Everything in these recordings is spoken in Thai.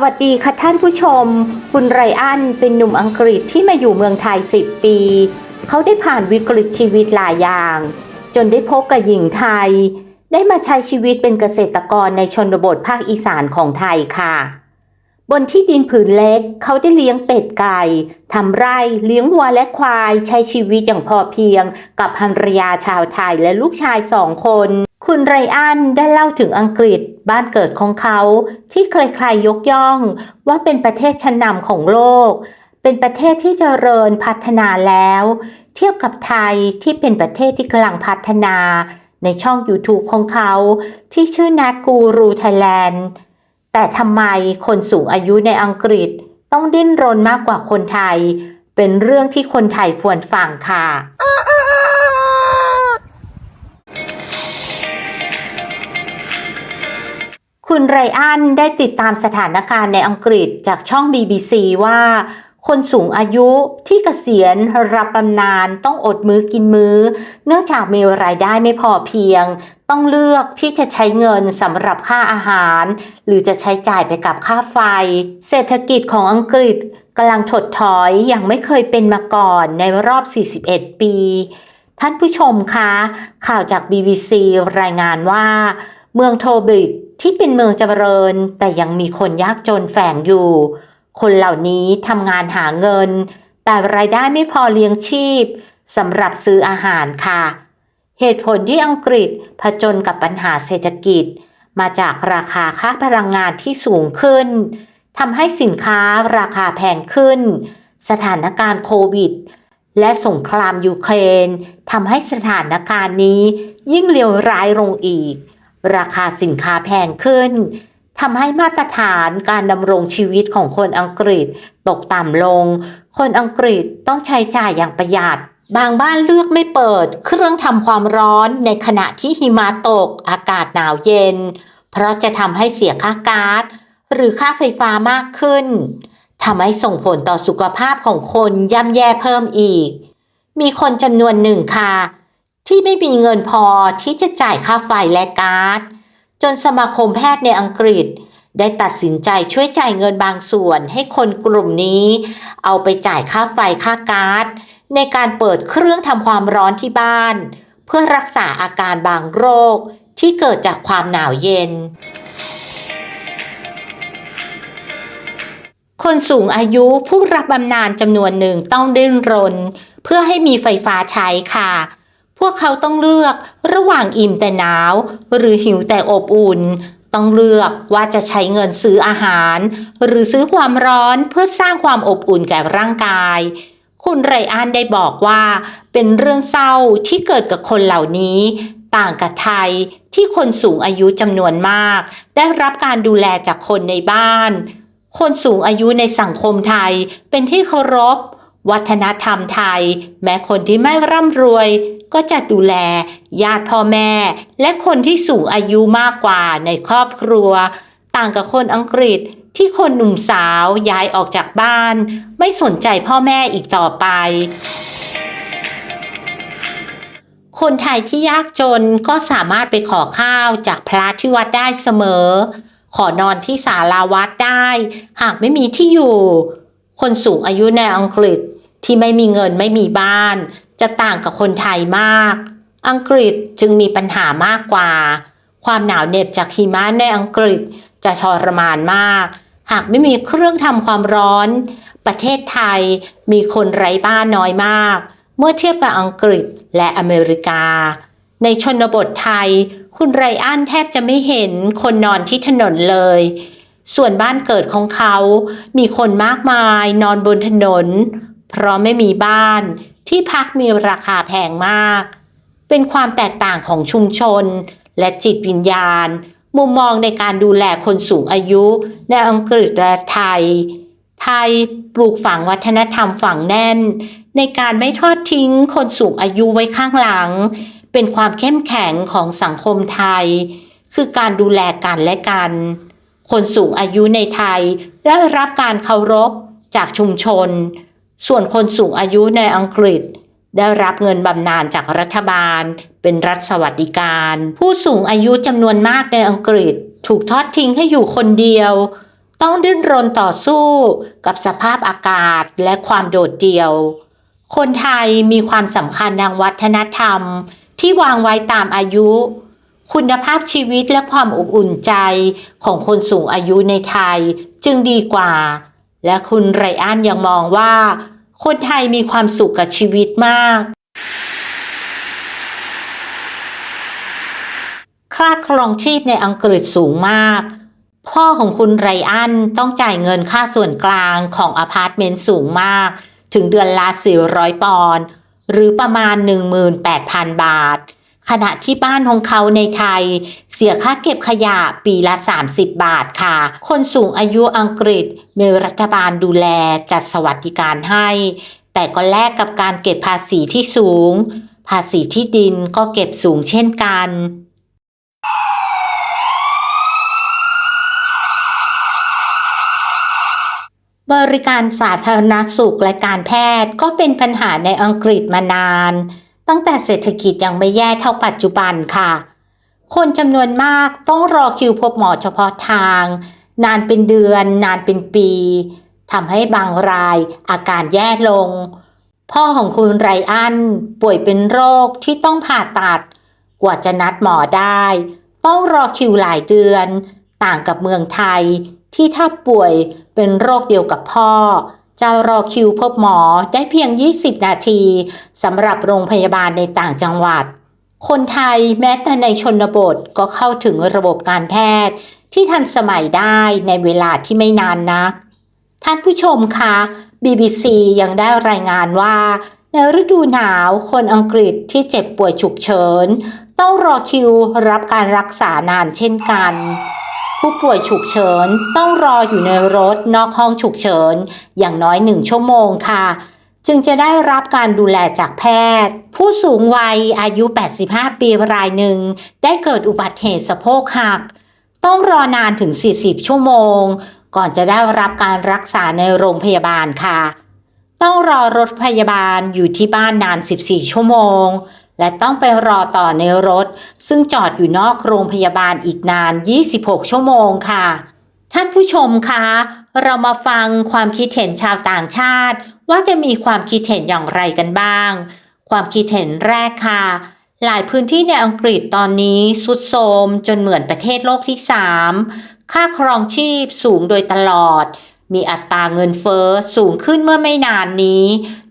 วัสดีค่ะท่านผู้ชม คุณไรอันเป็นหนุ่มอังกฤษที่มาอยู่เมืองไทย 10 ปี เขาได้ผ่านวิกฤตชีวิตหลายอย่าง จนได้พบกับหญิงไทย ได้มาใช้ชีวิตเป็นเกษตรกรในชนบทภาคอีสานของไทยค่ะ บนที่ดินผืนเล็กเขาได้เลี้ยงเป็ดไก่ทำไร่เลี้ยงวัวและควาย ใช้ชีวิตอย่างพอเพียง กับภรรยาชาวไทยและลูกชายสองคน คุณไรอันได้เล่าถึงอังกฤษบ้านเกิดของเขา ที่ใครๆยกย่อง ว่าเป็นประเทศชั้นนำของโลก เป็นประเทศที่เจริญพัฒนาแล้ว เทียบกับไทยที่เป็นประเทศที่กำลังพัฒนา ในช่อง YouTube ของเขา ที่ชื่อนักกูรูไทยแลนด์แต่ทำไมคนสูงอายุในอังกฤษต้องดิ้นรนมากกว่าคนไทย เป็นเรื่องที่คนไทยควรฟังค่ะ คุณไรอันได้ติดตามสถานการณ์ในอังกฤษจากช่อง BBC ว่า คนสูงอายุที่เกษียณรับบำนาญต้องอดมื้อกินมื้อ เนื่องจากมีรายได้ไม่พอเพียง ต้องเลือกที่จะใช้เงินสำหรับค่าอาหาร หรือจะใช้จ่ายไปกับค่าไฟ เศรษฐกิจของอังกฤษกำลังถดถอยอย่างไม่เคยเป็นมาก่อนในรอบ 41 ปี ท่านผู้ชมคะ ข่าวจาก BBC รายงานว่า เมืองโทบิดที่เป็นเมืองเจริญ แต่ยังมีคนยากจนแฝงอยู่ คนเหล่านี้ทำงานหาเงิน แต่รายได้ไม่พอเลี้ยงชีพสำหรับซื้ออาหารค่ะ เหตุผลที่อังกฤษผจญกับปัญหาเศรษฐกิจ มาจากราคาค่าพลังงานที่สูงขึ้นทำให้สินค้าราคาแพงขึ้น สถานการณ์โควิด และสงครามยูเครนทำให้สถานการณ์นี้ยิ่งเลวร้ายลงอีก ราคาสินค้าแพงขึ้นทำให้มาตรฐานการดำรงชีวิตของคนอังกฤษตกต่ำลง คนอังกฤษต้องใช้จ่ายอย่างประหยัด บางบ้านเลือกไม่เปิด เครื่องทำความร้อนในขณะที่หิมะตกอากาศหนาวเย็น เพราะจะทำให้เสียค่าก๊าซหรือค่าไฟฟ้ามากขึ้นทำให้ส่งผลต่อสุขภาพของคนย่ำแย่เพิ่มอีก มีคนจำนวนหนึ่งค่ะ ที่ไม่มีเงินพอที่จะจ่ายค่าไฟและก๊าซจนสมาคมแพทย์ในอังกฤษ ได้ตัดสินใจช่วยจ่ายเงินบางส่วนให้คนกลุ่มนี้ เอาไปจ่ายค่าไฟค่าก๊าซในการเปิดเครื่องทำความร้อนที่บ้าน เพื่อรักษาอาการบางโรคที่เกิดจากความหนาวเย็น คนสูงอายุผู้รับบำนาญจำนวนหนึ่งต้องดิ้นรน เพื่อให้มีไฟฟ้าใช้ค่ะ วกเขาต้องเลือกระหว่างอิ่มแต่หนาว หรือหิวแต่อบอุ่น ต้องเลือกว่าจะใช้เงินซื้ออาหาร หรือซื้อความร้อนเพื่อสร้างความอบอุ่นแก่ร่างกาย คุณไรอันได้บอกว่า เป็นเรื่องเศร้าที่เกิดกับคนเหล่านี้ ต่างกับไทยที่คนสูงอายุจำนวนมาก ได้รับการดูแลจากคนในบ้าน คนสูงอายุในสังคมไทยเป็นที่เคารพ วัฒนธรรมไทย แม้คนที่ไม่ร่ำรวย ก็จะดูแลญาติพ่อแม่ และคนที่สูงอายุมากกว่าในครอบครัว ต่างกับคนอังกฤษที่คนหนุ่มสาวย้ายออกจากบ้าน ไม่สนใจพ่อแม่อีกต่อไป คนไทยที่ยากจนก็สามารถไปขอข้าวจากพระที่วัดได้เสมอ ขอนอนที่ศาลาวัดได้ หากไม่มีที่อยู่ คนสูงอายุในอังกฤษที่ไม่มีเงินไม่มีบ้าน จะต่างกับคนไทยมาก อังกฤษจึงมีปัญหามากกว่า ความหนาวเหน็บจากหิมะในอังกฤษจะทรมานมาก หากไม่มีเครื่องทำความร้อน ประเทศไทยมีคนไร้บ้านน้อยมาก เมื่อเทียบกับอังกฤษและอเมริกา ในชนบทไทย คุณไรอันแทบจะไม่เห็นคนนอนที่ถนนเลย ส่วนบ้านเกิดของเขา มีคนมากมายนอนบนถนน เพราะไม่มีบ้านที่พักมีราคาแพงมาก เป็นความแตกต่างของชุมชน และจิตวิญญาณ มุมมองในการดูแลคนสูงอายุในอังกฤษและไทย ไทยปลูกฝังวัฒนธรรมฝังแน่น ในการไม่ทอดทิ้งคนสูงอายุไว้ข้างหลัง เป็นความเข้มแข็งของสังคมไทย คือการดูแลกันและกัน คนสูงอายุในไทยได้รับการเคารพจากชุมชน ส่วนคนสูงอายุในอังกฤษ ได้รับเงินบำนาญจากรัฐบาล เป็นรัฐสวัสดิการ ผู้สูงอายุจำนวนมากในอังกฤษถูกทอดทิ้งให้อยู่คนเดียว ต้องดิ้นรนต่อสู้กับสภาพอากาศและความโดดเดี่ยว คนไทยมีความสำคัญทางวัฒนธรรมที่วางไว้ตามอายุ คุณภาพชีวิตและความอบอุ่นใจของคนสูงอายุในไทยจึงดีกว่า และคุณไรอันยังมองว่า คนไทยมีความสุขกับชีวิตมาก ค่าครองชีพในอังกฤษสูงมาก พ่อของคุณไรอันต้องจ่ายเงินค่าส่วนกลางของอพาร์ตเมนต์สูงมาก ถึงเดือนละ400 ปอนด์หรือประมาณ 18,000 บาท ขณะที่บ้านของเขาในไทย เสียค่าเก็บขยะปีละ 30 บาทค่ะ คนสูงอายุอังกฤษมีรัฐบาลดูแลจัดสวัสดิการให้ แต่ก็แลกกับการเก็บภาษีที่สูง ภาษีที่ดินก็เก็บสูงเช่นกันบริการสาธารณสุขและการแพทย์ก็เป็นปัญหาในอังกฤษมานาน ตั้งแต่เศรษฐกิจยังไม่แย่เท่าปัจจุบันค่ะ คนจำนวนมากต้องรอคิวพบหมอเฉพาะทาง นานเป็นเดือน นานเป็นปีทำให้บางรายอาการแย่ลง พ่อของคุณไรอันป่วยเป็นโรคที่ต้องผ่าตัด กว่าจะนัดหมอได้ ต้องรอคิวหลายเดือน ต่างกับเมืองไทยที่ถ้าป่วยเป็นโรคเดียวกับพ่อ จะรอคิวพบหมอได้เพียง 20 นาทีสำหรับโรงพยาบาลในต่างจังหวัด คนไทยแม้แต่ในชนบทก็เข้าถึงระบบการแพทย์ ที่ทันสมัยได้ในเวลาที่ไม่นานนัก ท่านผู้ชมคะ BBC ยังได้รายงานว่า ในฤดูหนาวคนอังกฤษที่เจ็บป่วยฉุกเฉิน ต้องรอคิวรับการรักษานานเช่นกัน ผู้ป่วยฉุกเฉินต้องรออยู่ในรถนอกห้องฉุกเฉิน อย่างน้อยหนึ่งชั่วโมงค่ะ จึงจะได้รับการดูแลจากแพทย์ ผู้สูงวัยอายุ 85 ปีรายหนึ่ง ได้เกิดอุบัติเหตุสะโพกหัก ต้องรอนานถึง 40 ชั่วโมง ก่อนจะได้รับการรักษาในโรงพยาบาลค่ะ ต้องรอรถพยาบาลอยู่ที่บ้านนาน 14 ชั่วโมง และต้องไปรอต่อในรถ ซึ่งจอดอยู่นอกโรงพยาบาลอีกนาน 26 ชั่วโมงค่ะ ท่านผู้ชมคะ เรามาฟังความคิดเห็นชาวต่างชาติ ว่าจะมีความคิดเห็นอย่างไรกันบ้าง ความคิดเห็นแรกค่ะ หลายพื้นที่ในอังกฤษตอนนี้สุดโทรมจนเหมือนประเทศโลกที่ 3 ค่าครองชีพสูงโดยตลอดมีอัตราเงินเฟอ้อสูงขึ้นเมื่อไม่นานนี้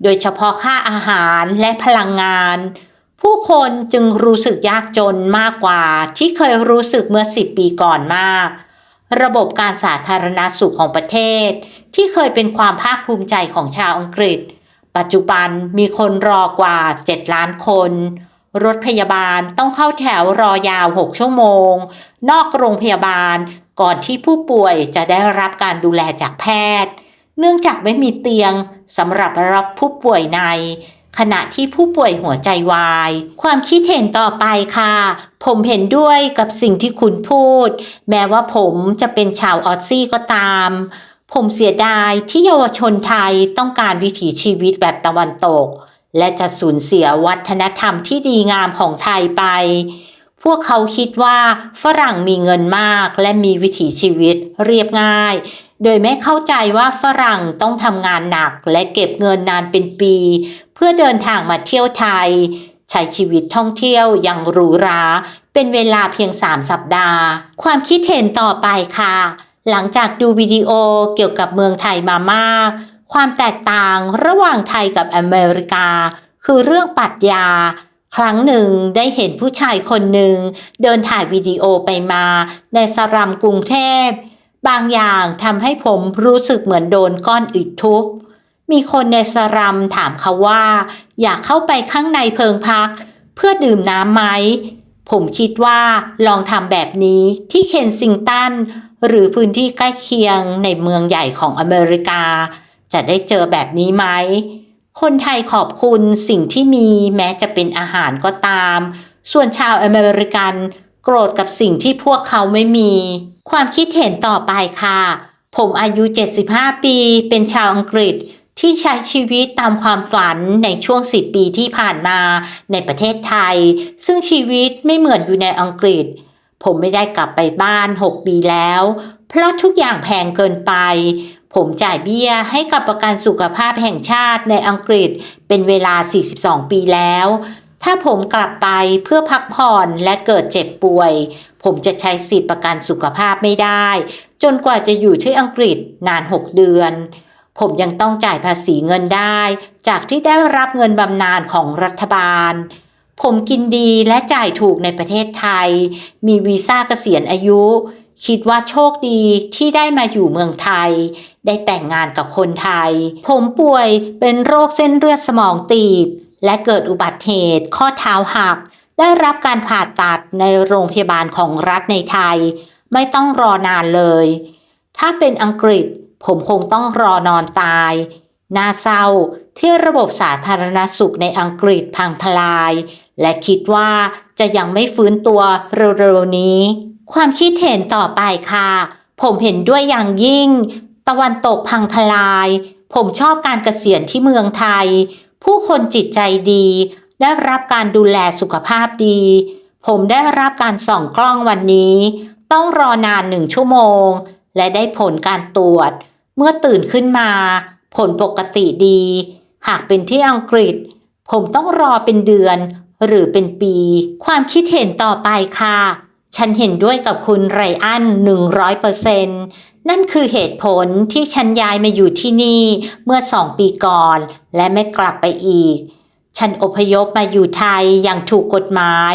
โดยเฉพาะค่าอาหารและพลังงาน ผู้คนจึงรู้สึกยากจนมากกว่าที่เคยรู้สึกเมื่อ 10 ปีก่อนมาก ระบบการสาธารณสุขของประเทศ ที่เคยเป็นความภาคภูมิใจของชาวอังกฤษ ปัจจุบันมีคนรอกว่า 7 ล้านคน รถพยาบาลต้องเข้าแถวรอยาว 6 ชั่วโมง นอกโรงพยาบาลก่อนที่ผู้ป่วยจะได้รับการดูแลจากแพทย์ เนื่องจากไม่มีเตียงสำหรับรับผู้ป่วยใน ขณะที่ผู้ป่วยหัวใจวาย ความคิดเห็นต่อไปค่ะ ผมเห็นด้วยกับสิ่งที่คุณพูด แม้ว่าผมจะเป็นชาวออสซี่ก็ตาม ผมเสียดายที่เยาวชนไทยต้องการวิถีชีวิตแบบตะวันตก และจะสูญเสียวัฒนธรรมที่ดีงามของไทยไป พวกเขาคิดว่าฝรั่งมีเงินมากและมีวิถีชีวิตเรียบง่ายโดยไม่เข้าใจว่าฝรั่งต้องทำงานหนักและเก็บเงินนานเป็นปี พื่อเดินทางมาเที่ยวไทย ใช้ชีวิตท่องเที่ยวอย่างหรูหรา เป็นเวลาเพียง 3 สัปดาห์ ความคิดเห็นต่อไปค่ะ หลังจากดูวิดีโอเกี่ยวกับเมืองไทยมามาก ความแตกต่างระหว่างไทยกับอเมริกา คือเรื่องปรัชญาครั้งหนึ่งได้เห็นผู้ชายคนหนึ่ง เดินถ่ายวิดีโอไปมา ในสรัมกรุงเทพ บางอย่างทำให้ผมรู้สึกเหมือนโดนก้อนอิฐทุบ มีคนในสรัมถามเขาว่า อยากเข้าไปข้างในเพิงพัก เพื่อดื่มน้ำไหม ผมคิดว่าลองทำแบบนี้ที่เคนซิงตัน หรือพื้นที่ใกล้เคียงในเมืองใหญ่ของอเมริกา จะได้เจอแบบนี้ไหม คนไทยขอบคุณสิ่งที่มีแม้จะเป็นอาหารก็ตาม ส่วนชาวอเมริกันโกรธกับสิ่งที่พวกเขาไม่มี ความคิดเห็นต่อไปค่ะ ผมอายุ 75 ปี เป็นชาวอังกฤษ ที่ใช้ชีวิตตามความฝันในช่วง 10 ปีที่ผ่านมาในประเทศไทย ซึ่งชีวิตไม่เหมือนอยู่ในอังกฤษ ผมไม่ได้กลับไปบ้าน 6 ปีแล้ว เพราะทุกอย่างแพงเกินไป ผมจ่ายเบี้ยให้กับประกันสุขภาพแห่งชาติในอังกฤษเป็นเวลา 42 ปีแล้ว ถ้าผมกลับไปเพื่อพักผ่อนและเกิดเจ็บป่วย ผมจะใช้สิทธิประกันสุขภาพไม่ได้ จนกว่าจะอยู่ที่อังกฤษนาน 6 เดือน ผมยังต้องจ่ายภาษีเงินได้ จากที่ได้รับเงินบำนาญของรัฐบาล ผมกินดีและจ่ายถูกในประเทศไทย มีวีซ่าเกษียณอายุ คิดว่าโชคดีที่ได้มาอยู่เมืองไทย ได้แต่งงานกับคนไทย ผมป่วยเป็นโรคเส้นเลือดสมองตีบ และเกิดอุบัติเหตุข้อเท้าหัก ได้รับการผ่าตัดในโรงพยาบาลของรัฐในไทย ไม่ต้องรอนานเลย ถ้าเป็นอังกฤษ ผมคงต้องรอนอนตาย น่าเศร้าที่ระบบสาธารณสุขในอังกฤษพังทลาย และคิดว่าจะยังไม่ฟื้นตัวเร็วๆนี้ ความคิดเห็นต่อไปค่ะ ผมเห็นด้วยอย่างยิ่ง ตะวันตกพังทลาย ผมชอบการเกษียณที่เมืองไทย ผู้คนจิตใจดีได้รับการดูแลสุขภาพดี ผมได้รับการส่องกล้องวันนี้ ต้องรอนานหนึ่งชั่วโมง และได้ผลการตรวจ เมื่อตื่นขึ้นมา ผลปกติดี หากเป็นที่อังกฤษ ผมต้องรอเป็นเดือน หรือเป็นปี ความคิดเห็นต่อไปค่ะ ฉันเห็นด้วยกับคุณไรอัน100%นั่นคือเหตุผลที่ฉันย้ายมาอยู่ที่นี่เมื่อสองปีก่อน และไม่กลับไปอีก ฉันอพยพมาอยู่ไทยอย่างถูกกฎหมาย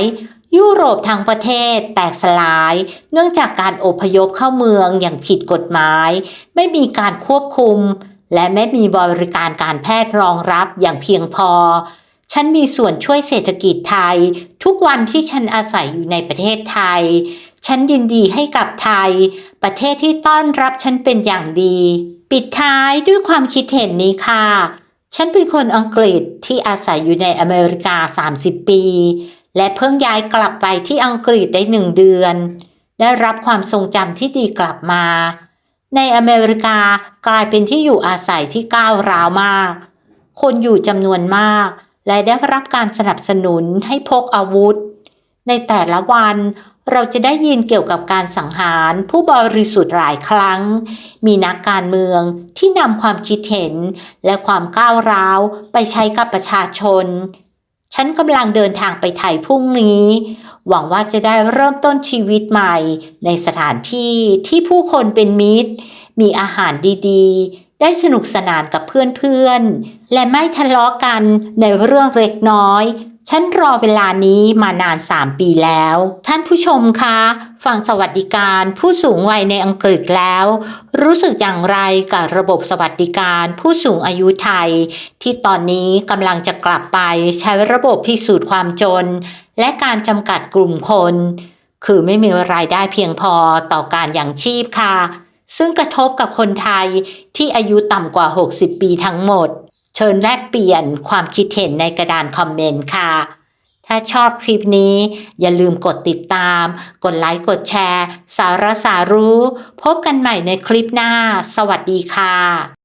ยุโรปทั้งประเทศแตกสลาย เนื่องจากการอพยพเข้าเมืองอย่างผิดกฎหมาย ไม่มีการควบคุม และไม่มีบริการการแพทย์รองรับอย่างเพียงพอ ฉันมีส่วนช่วยเศรษฐกิจไทย ทุกวันที่ฉันอาศัยอยู่ในประเทศไทย ฉันยินดีให้กับไทย ประเทศที่ต้อนรับฉันเป็นอย่างดี ปิดท้ายด้วยความคิดเห็นนี้ค่ะ ฉันเป็นคนอังกฤษที่อาศัยอยู่ในอเมริกา 30 ปี และเพิ่งย้ายกลับไปที่อังกฤษได้หนึ่งเดือน ได้รับความทรงจำที่ดีกลับมา ในอเมริกากลายเป็นที่อยู่อาศัยที่ก้าวร้าวมาก คนอยู่จำนวนมาก และได้รับการสนับสนุนให้พกอาวุธ ในแต่ละวันเราจะได้ยินเกี่ยวกับการสังหารผู้บริสุทธิ์หลายครั้ง มีนักการเมืองที่นำความคิดเห็นและความก้าวร้าวไปใช้กับประชาชน ฉันกำลังเดินทางไปไทยพรุ่งนี้ หวังว่าจะได้เริ่มต้นชีวิตใหม่ ในสถานที่ที่ผู้คนเป็นมิตร มีอาหารดีๆ ได้สนุกสนานกับเพื่อนๆ และไม่ทะเลาะกันในเรื่องเล็กน้อย ฉันรอเวลานี้มานาน 3 ปีแล้ว ท่านผู้ชมคะฟังสวัสดิการผู้สูงวัยในอังกฤษแล้ว รู้สึกอย่างไรกับระบบสวัสดิการผู้สูงอายุไทย ที่ตอนนี้กำลังจะกลับไปใช้ระบบพิสูจน์ความจน และการจำกัดกลุ่มคน คือไม่มีรายได้เพียงพอต่อการอย่างชีพค่ะ ซึ่งกระทบกับคนไทยที่อายุต่ำกว่า 60 ปีทั้งหมด เชิญแลกเปลี่ยนความคิดเห็นในกระดานคอมเมนต์ค่ะ ถ้าชอบคลิปนี้ อย่าลืมกดติดตาม กดไลค์ กดแชร์ สาระสารู้ พบกันใหม่ในคลิปหน้า สวัสดีค่ะ